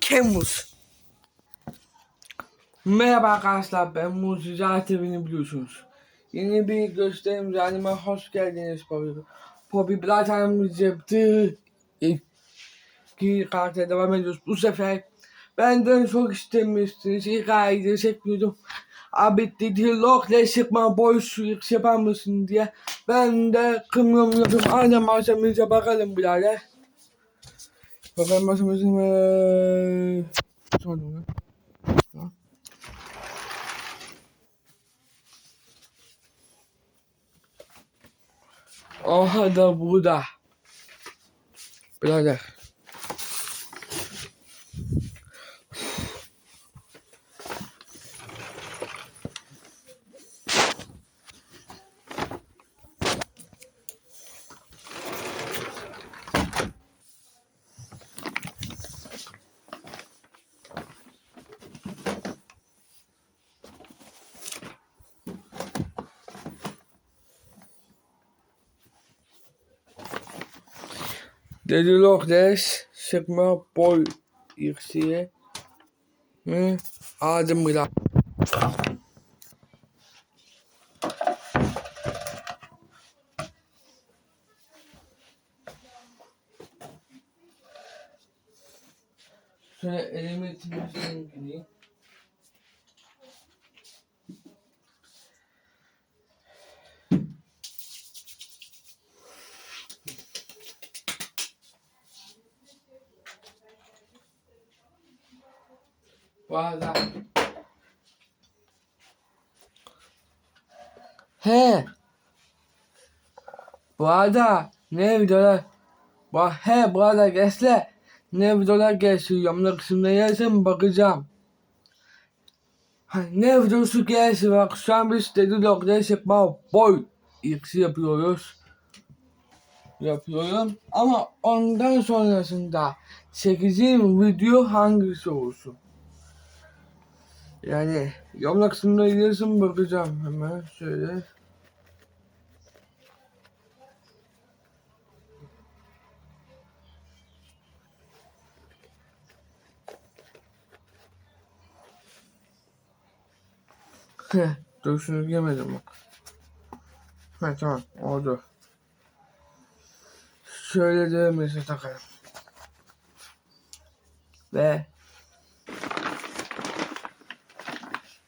Temmuz. Merhaba arkadaşlar ben Muzi zaten biliyorsunuz. Yeni bir gösterim halime hoş geldiniz. Bobby zaten biz yaptı. İki karakter devam ediyoruz. Bu sefer benden çok istemiştiniz. Ayda çekmiyordum. Abi dedi lokle sıkma boy su yapar mısın diye. Ben de kımıyorum yapıyorum. Aynı malzememize bakalım birader. para 么什么什么东的 ou menos 要再 burada. Birader. Dedi Lochnes sıkma boy iksiye mi adım bırak. Şöyle elimi temizleyeyim Valla. He. Bu arada ne videolar? Bak he bu arada gençler ne videolar geçiyor yorumlar kısmında yazın bakacağım. Ne videosu gelsin bak şu an biz dedi noktada çıkma boy x'i yapıyoruz. Yapıyorum ama ondan sonrasında çekeceğim video hangisi olsun? Yani yorumlar kısmında yazın bakacağım hemen şöyle. Heh, dur şunu yemedim bak. Ha tamam oldu. Şöyle düğmesi takalım. Ve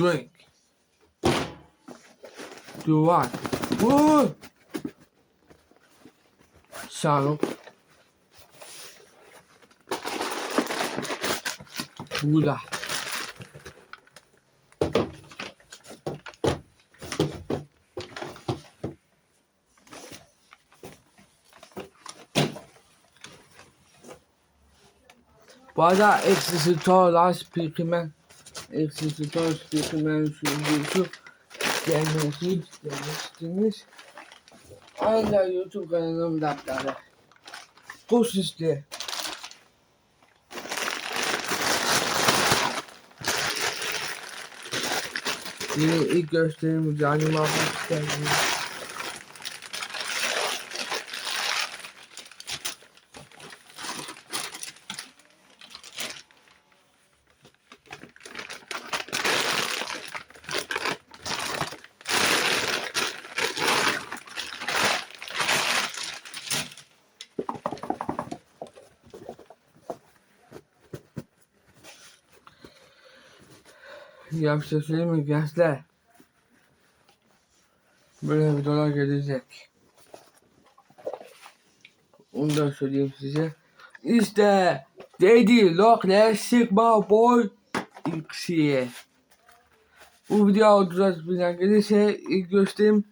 Drink. Do what? Whoa! Saddle. Burada. Bu arada eksistorlar speakerman eksistor speakerman sunucusu gelmesi istemiştiniz. Hala YouTube kanalımda hatta. Bu sizde. Yine ilk gösterimiz animasyon geldi. Ya bir şey mi gençler? Böyle videolar gelecek. Onu da söyleyeyim size. İşte dedi Lockle Sigma Boy X'ye. Bu video 30 binden gelirse ilk gösterim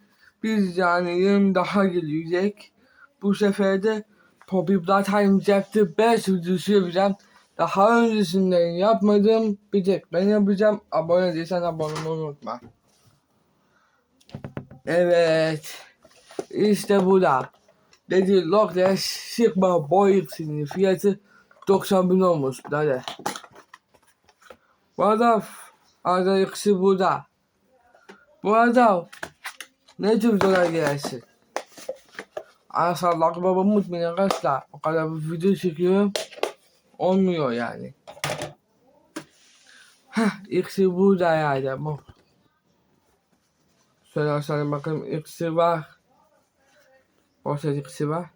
bir canlıyım daha gelecek. Bu sefer de Poppy Playtime yaptı 5 videosu yapacağım. Daha öncesinden yapmadım. Bir tek ben yapacağım. Abone değilsen abone olmayı unutma. Evet. İşte bu da. Dedi Lockless Sigma Boy X'inin fiyatı 90 bin olmuş. Hadi. Bu arada arada ikisi burada. Bu arada ne tür videolar gelsin? Arkadaşlar babamı unutmayın arkadaşlar. O kadar bir video çekiyorum. Olmuyor yani. Heh, ikisi burada yani. Bu. Aşağıya bakalım. İkisi var. Ortada ikisi var.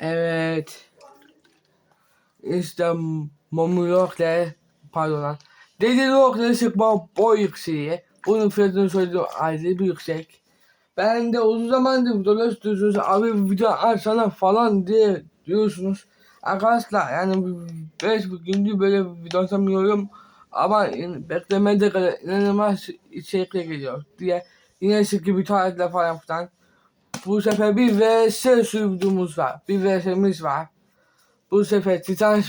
Evet. İşte Momu York'le pardon lan. Dedi York'le sıkma boy yükseği. Bunun fiyatını söylediğim ayrı bir yüksek. Ben de uzun zamandır dolaşıyorsunuz abi video açsana falan diye diyorsunuz. Arkadaşlar yani 5 gündür böyle video atamıyorum. Ama in- beklemede kadar inanılmaz içerikler geliyor diye. Yine sıkı bir tarihle falan filan. Bu sefer bir VS videomuz var. Bir VS'miz var. Bu sefer Titan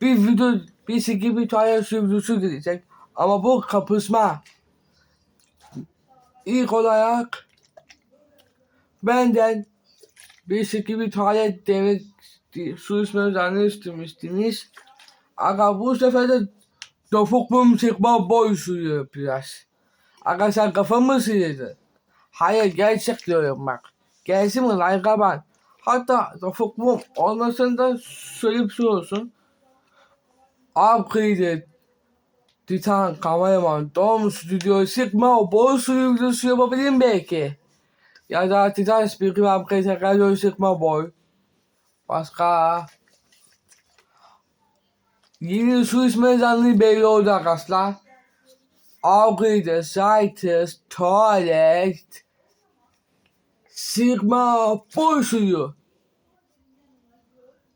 bir video bir sıkı bir tarihle videosu gelecek. Ama bu kapışma. İlk olarak benden bir tuvalet demek su içmenizi istemiştiniz. Aga bu sefer de topuk mum çıkma boy suyu yapacağız. Aga sen kafamı sıyırdın. Hayır gerçek diyorum bak. Gelsin mi ben. Hatta topuk mum olmasın da söyleyip su olsun. Upgraded Titan kameraman Dom Studio Sigma o boy suyu videosu yapabilirim belki. Ya da Titan Speaker Upgrade Radio Sigma Boy. Başka Yeni su içme zanlı belli oldu arkadaşlar. Upgrade Citrus Toilet Sigma boy suyu.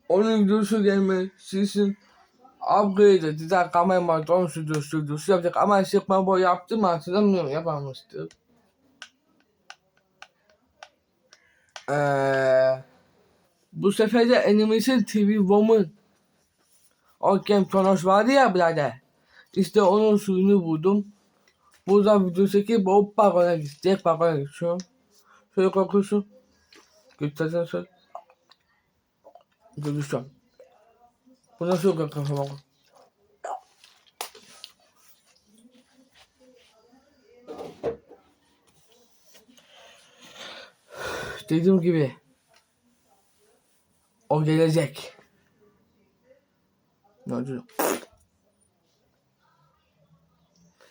Onun videosu gelmesi için upgrade Titan kameraman Dom Studio stüdyosu yapacak ama Sigma boy yaptım mı hatırlamıyorum yapamamıştım. Eee bu sefer de Animation TV Woman o Game Kronos vardı ya birader. İşte onun suyunu buldum. Burada video çekip o balkona gidecek. Balkona geçiyorum. Şöyle korkuyorsun. Göstersen. Görüşeceğim. Bu nasıl yok kafama? Dediğim gibi o gelecek. Ne oldu?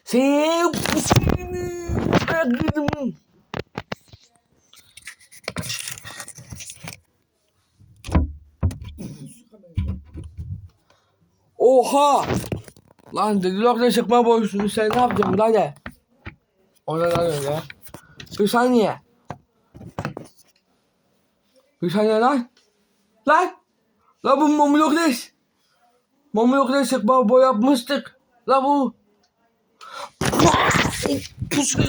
Seni seni Oha! Lan dediler de çıkma boyusunu sen ne yapacaksın hadi. Ona lan öyle. Bir saniye. Bir saniye lan. Lan! La bu mumu yok leş. Mumu yok leş çıkma boy yapmıştık. La bu. Pusu.